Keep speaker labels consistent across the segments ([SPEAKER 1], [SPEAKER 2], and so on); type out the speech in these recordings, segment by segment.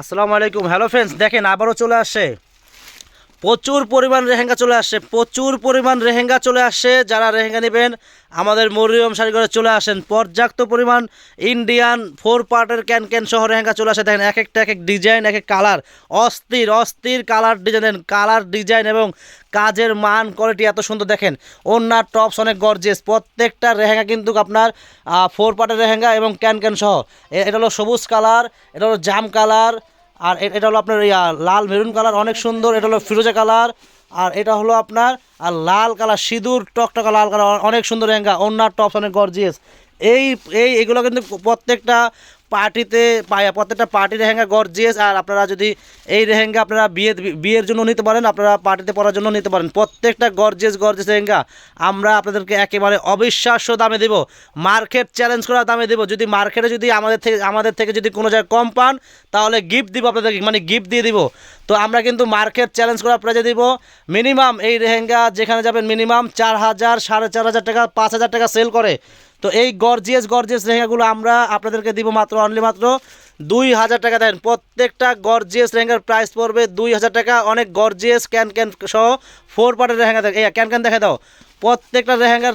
[SPEAKER 1] আসসালামু আলাইকুম। Hello friends দেখেন আবারও চলে আসছে প্রচুর পরিমাণ রেহেঙ্গা চলে আসছে, প্রচুর পরিমাণ রেহেঙ্গা চলে আসছে। যারা রেহেঙ্গা নেবেন, আমাদের মরিয়ম শাড়িঘরে চলে আসেন। পর্যাপ্ত পরিমাণ ইন্ডিয়ান ফোর পার্টের ক্যান ক্যান সহ রেহেঙ্গা চলে আসে। দেখেন এক একটা এক এক ডিজাইন এক এক কালার। অস্থির অস্থির কালার ডিজাইন কালার ডিজাইন এবং কাজের মান, কোয়ালিটি এত সুন্দর। দেখেন, ওনার টপস অনেক গর্জেস প্রত্যেকটা রেহেঙ্গা কিন্তু আপনার ফোর পার্টের রেহেঙ্গা এবং ক্যান ক্যান সহ। এটা হলো সবুজ কালার, এটা হলো জাম কালার আর এটা হলো আপনার লাল মেরুন কালার, অনেক সুন্দর। এটা হলো ফিরোজা কালার। আর এটা হলো আপনার আর লাল কালার, সিঁদুর টকটকা লাল কালার অনেক সুন্দর রেঙ্গা অন্যার টপস, অনেক গর্জিয়াস এই এই, এগুলো কিন্তু প্রত্যেকটা পার্টিতে প্রত্যেকটা পার্টি রেহেঙ্গা গর্জিয়াস আর আপনারা যদি এই রেহেঙ্গা আপনারা বিয়ে বিয়ের জন্য নিতে পারেন, আপনারা পার্টিতে পরার জন্য নিতে পারেন। প্রত্যেকটা গর্জিয়াস গর্জিয়াস রেহেঙ্গা আমরা আপনাদেরকে একেবারে অবিশ্বাস্য দামে দেব। মার্কেট চ্যালেঞ্জ করা দামে দেব। যদি মার্কেটে যদি আমাদের থেকে আমাদের থেকে যদি কোনো জায়গায় কম পান, তাহলে গিফট দিব আপনাদেরকে মানে গিফট দিয়ে দিব। তো আমরা কিন্তু মার্কেট চ্যালেঞ্জ করা প্রাইজে দিব। মিনিমাম এই রেহেঙ্গা যেখানে যাবেন মিনিমাম চার হাজার, সাড়ে চার হাজার টাকা, পাঁচ হাজার টাকা সেল করে। তো এই গর্জিয়াস গর্জিয়াস লেহেঙ্গাগুলো আমরা আপনাদেরকে দিব মাত্র অনলি মাত্র দুই হাজার টাকা। দেন প্রত্যেকটা গর্জিয়াস লেহেঙ্গার প্রাইস পড়বে দুই হাজার টাকা। অনেক গর্জিয়াস ক্যান ক্যান সহ ফোর পার্টের লেহেঙ্গা দেখ ক্যান ক্যান দেখে দাও। প্রত্যেকটা লেহেঙ্গার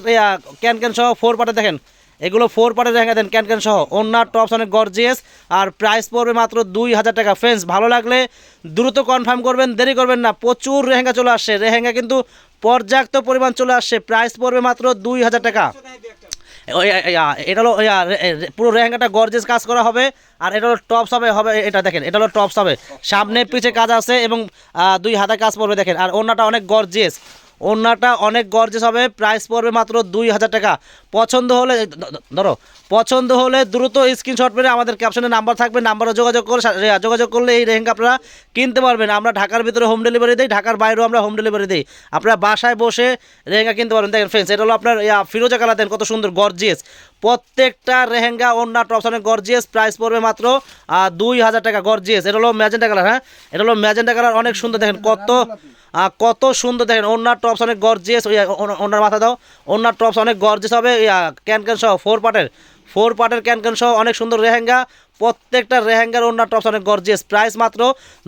[SPEAKER 1] ক্যান ক্যান সহ ফোর পার্টে দেখেন, এগুলো ফোর পার্টের লেহেঙ্গা দেন ক্যান ক্যান সহ। ওনার টপস অনেক গর্জিয়াস আর প্রাইস পড়বে মাত্র দুই হাজার টাকা। ফ্রেন্ডস ভালো লাগলে দ্রুত কনফার্ম করবেন, দেরি করবেন না, প্রচুর রেহেঙ্গা চলে আসছে। রেহেঙ্গা কিন্তু পর্যাপ্ত পরিমাণ চলে আসছে। প্রাইস পড়বে মাত্র দুই হাজার টাকা। এটা হলো পুরো রেহেঙ্গাটা গর্জেস কাজ করা হবে। আর এটা হলো টপস হবে হবে, এটা দেখেন, এটা হলো টপস হবে। সামনে, পিছে কাজ আছে এবং দুই হাতে কাজ পড়বে, দেখেন। আর ওনাটা অনেক গর্জেস ওনাটা অনেক গর্জেস হবে। প্রাইস পড়বে মাত্র দুই হাজার টাকা। পছন্দ হলে ধরো, পছন্দ হলে দ্রুত স্ক্রিনশট মেরে আমাদের ক্যাপশনে নাম্বার থাকবে। নাম্বারে যোগাযোগ করে যোগাযোগ করলে এই রেহেঙ্গা আপনারা কিনতে পারবেন। আমরা ঢাকার ভিতরে হোম ডেলিভারি দিই, ঢাকার বাইরেও আমরা হোম ডেলিভারি দিই। আপনারা বাসায় বসে রেহেঙ্গা কিনতে পারবেন। দেখেন ফ্রেন্ডস এটা হলো আপনার ফিরোজা কালার দেন কত সুন্দর গর্জিয়াস প্রত্যেকটা রেহেঙ্গা টপস অনেক গর্জিয়াস প্রাইস পড়বে মাত্র দুই হাজার টাকা গর্জিয়াস এটা হলো ম্যাজেন্টা কালার হ্যাঁ? এটা হলো ম্যাজেন্টা কালার অনেক সুন্দর দেখেন, কত কত সুন্দর দেখেন ওনার টপস অনেক গর্জিয়াস ওনার মাথা দাও। ওনার টপস অনেক গর্জিয়াস হবে ক্যান ক্যান সহ ফোর পার্টের ফোর পার্টের ক্যান ক্যান সহ অনেক সুন্দর রেহেঙ্গা। প্রত্যেকটা রেহেঙ্গার অন্য টপস অনেক গর্জিয়াস প্রাইস মাত্র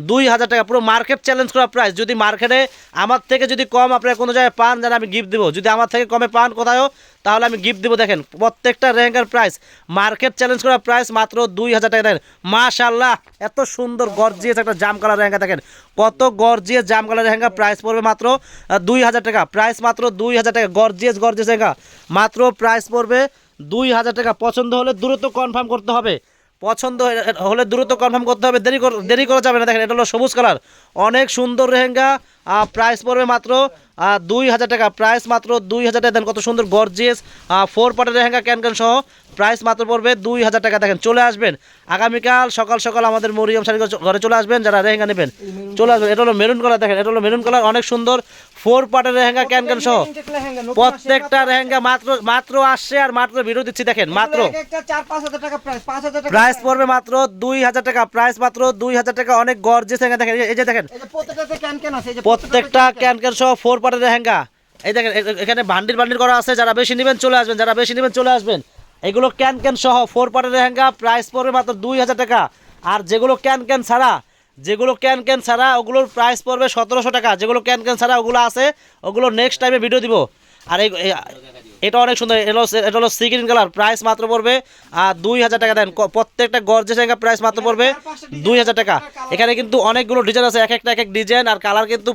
[SPEAKER 1] দুই হাজার টাকা। পুরো মার্কেট চ্যালেঞ্জ করা প্রাইস যদি মার্কেটে আমার থেকে যদি কম আপনারা কোনো জায়গায় পান যেন আমি গিফট দেবো। যদি আমার থেকে কমে পান কোথাও তাহলে আমি গিফট দেবো। দেখেন, প্রত্যেকটা রেহেঙ্গার প্রাইস মার্কেট চ্যালেঞ্জ করা প্রাইস মাত্র দুই হাজার টাকা। দেখেন মাশাল্লাহ এত সুন্দর গর্জিয়াস একটা জাম কালার রেহেঙ্গা। দেখেন, কত গর্জিয়াস জাম কালার রেহেঙ্গা। প্রাইস পড়বে মাত্র দুই হাজার টাকা। প্রাইস মাত্র দুই হাজার টাকা। Gorgeous gorgeous lehenga. মাত্র প্রাইস পড়বে দুই হাজার টাকা পছন্দ হলে দ্রুত কনফার্ম করতে হবে। পছন্দ হলে দ্রুত কনফার্ম করতে হবে। দেরি দেরি করা যাবে না। দেখেন, এটা হলো সবুজ কালার অনেক সুন্দর রেহেঙ্গা প্রাইস পড়বে মাত্র দুই হাজার টাকা। প্রাইস মাত্র দুই হাজার টাকা। দেন কত সুন্দর গর্জিয়াস ফোর পার্টের রেহেঙ্গা ক্যান ক্যান সহ। প্রাইস মাত্র পড়বে দুই হাজার টাকা। দেখেন, চলে আসবেন। আগামীকাল সকাল সকাল আমাদের মরিয়ম শাড়ি ঘরে চলে আসবেন। যারা রেহেঙ্গা নেবেন, চলে আসবেন। এটা হলো মেরুন কালার দেখেন, এটা হলো মেরুন কালার অনেক সুন্দর। ফোর পার্টের রেহেঙ্গা ক্যান ক্যান সহ। প্রত্যেকটা রেহেঙ্গা মাত্র মাত্র আসছে আর মাত্র ভিডিও দিচ্ছি দেখেন মাত্র। প্রাইস পড়বে মাত্র দুই হাজার টাকা প্রাইস মাত্র দুই হাজার টাকা অনেক গর্জেস লেহেঙ্গা দেখেন এই যে দেখেন। প্রত্যেকটা ক্যান ক্যান সহ ফোর পার্টের লেহেঙ্গা। এই দেখেন এখানে বান্ডিল বান্ডিল করা আছে যারা বেশি নেবেন চলে আসবেন যারা বেশি নেবেন চলে আসবেন। এগুলো ক্যান ক্যান সহ ফোর পার্টের লেহেঙ্গা প্রাইস পড়বে মাত্র দুই হাজার টাকা। আর যেগুলো ক্যান ক্যান ছাড়া যেগুলো ক্যান ক্যান ছাড়া ওগুলোর প্রাইস পড়বে সতেরোশো টাকা। যেগুলো ক্যান ক্যান ছাড়া ওগুলো আছে, ওগুলো নেক্সট টাইমে ভিডিও দিব। আর এই এটা অনেক সুন্দর, এটা হলো এটা হলো সি গ্রিন কালার প্রাইস মাত্র পড়বে আর দুই হাজার টাকা দেন। প্রত্যেকটা গর্জেস লেহেঙ্গা প্রাইস মাত্র পড়বে দুই হাজার টাকা। এখানে কিন্তু অনেকগুলো ডিজাইন আছে, এক একটা, এক এক ডিজাইন আর কালার কিন্তু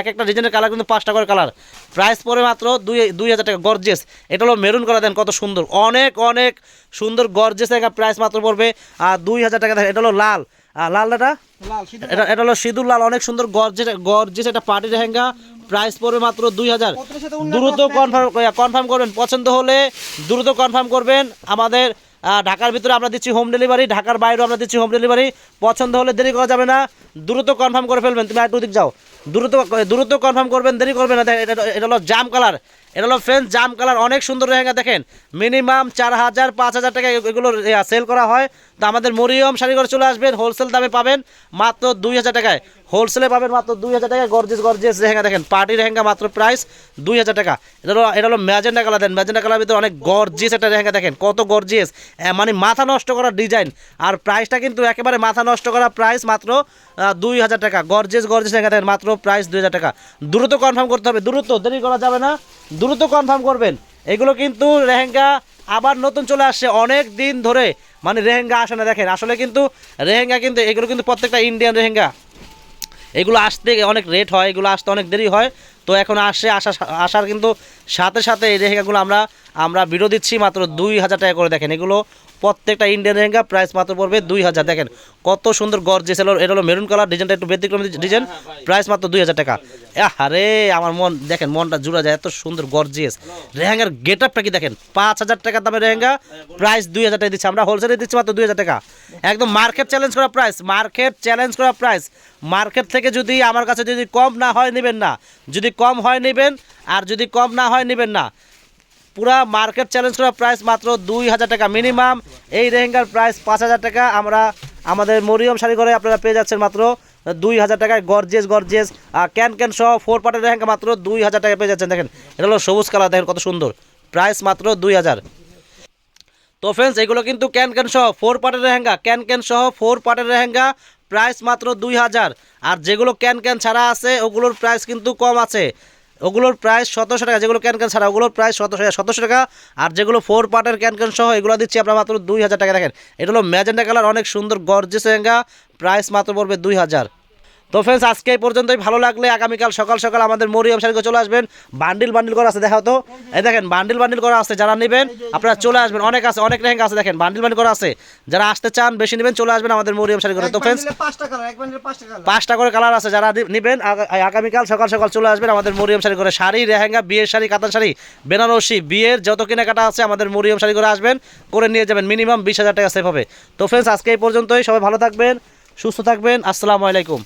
[SPEAKER 1] এক একটা ডিজাইনের কালার কিন্তু পাঁচটা করে কালার প্রাইস পড়বে মাত্র দুই দুই হাজার টাকা গর্জেস এটা হলো মেরুন কালার দেন, কত সুন্দর। অনেক অনেক সুন্দর গর্জেস লেহেঙ্গা প্রাইস মাত্র পড়বে আর দুই হাজার টাকা দেন। এটা হলো লাল। আর লাল এটা? এটা এটা হলো সিঁদুর লাল অনেক সুন্দর গর্জেস গর্জেস এটা পার্টি লেহেঙ্গা। প্রাইস পড়বে মাত্র দুই হাজার। দ্রুত কনফার্ম কনফার্ম করবেন পছন্দ হলে দ্রুত কনফার্ম করবেন। আমাদের ঢাকার ভিতরে আমরা দিচ্ছি হোম ডেলিভারি ঢাকার বাইরেও আমরা দিচ্ছি হোম ডেলিভারি পছন্দ হলে দেরি করা যাবে না দ্রুত কনফার্ম করে ফেলবেন। তুমি একটু দিক যাও। দ্রুত দ্রুত কনফার্ম করবেন, দেরি করবেন না। এটা এটা হলো জাম কালার এটা হলো ফ্রেন্স জাম কালার অনেক সুন্দর লেহেঙ্গা, দেখেন। মিনিমাম চার হাজার, পাঁচ হাজার টাকা এগুলো সেল করা হয়। তো আমাদের মরিয়ম শাড়ি করে চলে আসবেন হোলসেল দামে পাবেন মাত্র দুই হাজার টাকায়। হোলসেলে পাবেন মাত্র দুই হাজার টাকায় গর্জেস গর্জেস লেহেঙ্গা, দেখেন। পার্টি লেহেঙ্গা মাত্র প্রাইস দুই হাজার টাকা। এটা হলো এটা হলো magenta colour then magenta colour ভিতরে অনেক গর্জিয়াস একটা লেহেঙ্গা, দেখেন। কত গর্জিয়াস মানে মাথা নষ্ট করা ডিজাইন আর প্রাইসটা কিন্তু একেবারে মাথা নষ্ট করা প্রাইস মাত্র দুই হাজার টাকা। গর্জেস গর্জেস লেহেঙ্গা, দেখেন। মাত্র প্রাইস দুই হাজার টাকা। দ্রুত কনফার্ম করতে হবে। দ্রুত, দেরি করা যাবে না। দ্রুত কনফার্ম করবেন। এগুলো কিন্তু রেহেঙ্গা আবার নতুন চলে আসছে অনেক দিন ধরে। মানে রেহেঙ্গা আসে না, দেখেন। আসলে কিন্তু রেহেঙ্গা কিন্তু, এগুলো কিন্তু প্রত্যেকটা ইন্ডিয়ান রেহেঙ্গা। এগুলো আসতে অনেক রেট হয়, এগুলো আসতে অনেক দেরি হয়। তো এখন আসে, আসা, আসার কিন্তু সাথে সাথে এই রেহেঙ্গাগুলো আমরা আমরা ভিডিও দিচ্ছি মাত্র দুই হাজার টাকা করে, দেখেন। এগুলো প্রত্যেকটা ইন্ডিয়ান রেহেঙ্গা প্রাইস মাত্র পড়বে দুই হাজার। দেখেন কত সুন্দর গর্জেস এলো, এটা হলো মেরুন কালার ডিজাইনটা একটু ব্যতিক্রম ডিজাইন প্রাইস মাত্র দুই হাজার টাকা। আরে আমার মন, দেখেন মনটা জুড়া যায়, এত সুন্দর গর্জিয়াস রেহেঙ্গার গেট আপটা কি দেখেন? পাঁচ হাজার টাকা দামের রেহেঙ্গা প্রাইস দুই হাজার টাকা দিচ্ছি। আমরা হোলসেলে দিচ্ছি মাত্র দুই হাজার টাকা। একদম মার্কেট চ্যালেঞ্জ করা প্রাইস মার্কেট চ্যালেঞ্জ করা প্রাইস মার্কেট থেকে যদি আমার কাছে যদি কম না হয়, নেবেন না। যদি কম হয়, নেবেন, আর যদি কম না হয়, নেবেন না। পুরা মার্কেট চ্যালেঞ্জ করা প্রাইস মাত্র দুই হাজার টাকা মিনিমাম এই রেহেঙ্গার প্রাইস পাঁচ হাজার টাকা। আমরা আমাদের মরিয়ম শাড়ি করে আপনারা পেয়ে যাচ্ছেন মাত্র দুই হাজার টাকায় গর্জেস গর্জেস আর ক্যান ক্যান সহ ফোর পার্টের রেহেঙ্গা মাত্র দুই হাজার টাকায় পেয়ে যাচ্ছেন। দেখেন, এটা হলো সবুজ কালার দেখেন কত সুন্দর। প্রাইস মাত্র দুই হাজার। তো ফ্রেন্ডস এগুলো কিন্তু ক্যান ক্যান সহ ফোর পার্টের রেহেঙ্গা ক্যান ক্যান সহ ফোর পার্টের রেহেঙ্গা প্রাইস মাত্র দুই হাজার। আর যেগুলো ক্যান ক্যান ছাড়া আছে, ওগুলোর প্রাইস কিন্তু কম আছে। ওগুলোর প্রায় সতেরোশো টাকা, যেগুলো ক্যান ক্যান ছাড়া, ওগুলোর প্রায় সতেরোশো সতেরোশো টাকা। আর যেগুলো ফোর পার্টের ক্যান ক্যান সহ, এগুলো দিচ্ছি আপনার মাত্র দুই হাজার টাকা। দেখেন, এটা হলো ম্যাজেন্ডা কালার, অনেক সুন্দর গর্জেস লেহেঙ্গা। প্রাইস মাত্র পড়বে দুই হাজার। তো ফ্রেন্ডস আজকে এই পর্যন্তই। ভালো লাগলে আগামীকাল সকাল সকাল আমাদের মরিয়ম শাড়িতে চলে আসবেন। বান্ডিল বান্ডিল করা আছে দেখা তো। এই দেখেন বান্ডিল বান্ডিল করা আছে যারা নেবেন আপনারা চলে আসবেন। অনেক আছে অনেক লেহেঙ্গা আছে দেখেন বান্ডিল বান্ডিল করা আছে। যারা আসতে চান বেশি নেবেন চলে আসবেন আমাদের মরিয়াম শাড়ি করে তো ফ্রেন্ডস
[SPEAKER 2] পাঁচটা
[SPEAKER 1] করে কালার আছে যারা নিবেন আগামীকাল সকাল সকাল চলে আসবেন আমাদের মরিয়াম শাড়ি করে শাড়ি রেহেঙ্গা বিয়ের শাড়ি কাতান শাড়ি বেনারসি বিয়ের যত কেনাকাটা আছে আমাদের মরিয়াম শাড়ি করে আসবেন করে নিয়ে যাবেন। মিনিমাম বিশ হাজার টাকা সেভ হবে। তো ফ্রেন্ডস আজকে এই পর্যন্তই। সবাই ভালো থাকবেন সুস্থ থাকবেন। আসসালামু আলাইকুম।